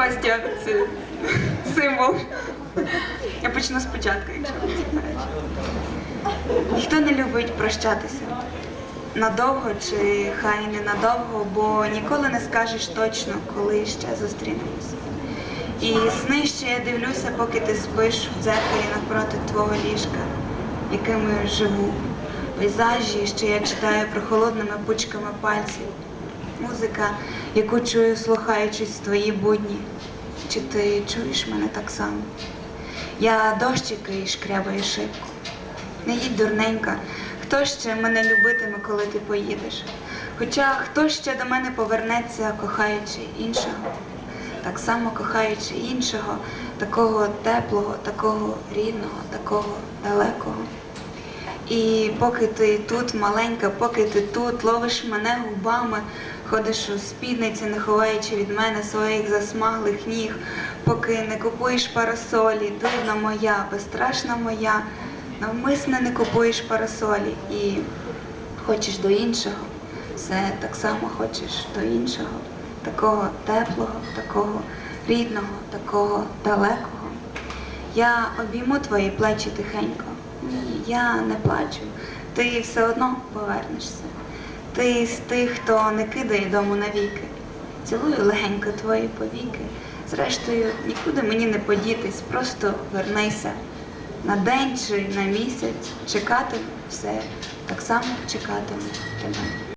Костя це символ. Я почну спочатку, якщо ви заперечуєте. Ніхто не любить прощатися. Надовго чи хай ненадовго, бо ніколи не скажеш точно, коли ще зустрінемось. І сни, що я дивлюся, поки ти спиш в дзеркалі навпроти твого ліжка, якими живу, пейзажі, що я читаю прохолодними пучками пальців, музика, яку чую, слухаючись твої будні. Чи ти чуєш мене так само? Я дощики і шкрябаю шибку. Не їдь дурненька, хто ще мене любитиме, коли ти поїдеш? Хоча хто ще до мене повернеться, кохаючи іншого, так само кохаючи іншого, такого теплого, такого рідного, такого далекого. І поки ти тут маленька, поки ти тут ловиш мене губами, ходиш у спідниці, не ховаючи від мене своїх засмаглих ніг, поки не купуєш парасолі, дивна моя, безстрашна моя, навмисне не купуєш парасолі і хочеш до іншого, все так само хочеш до іншого, такого теплого, такого рідного, такого далекого. Я обійму твої плечі тихенько. Ні, я не плачу. Ти все одно повернешся. Ти з тих, хто не кидає дому навіки. Цілую легенько твої повіки. Зрештою, нікуди мені не подітись, просто вернися. На день чи на місяць чекатиму все, так само чекатиму тебе.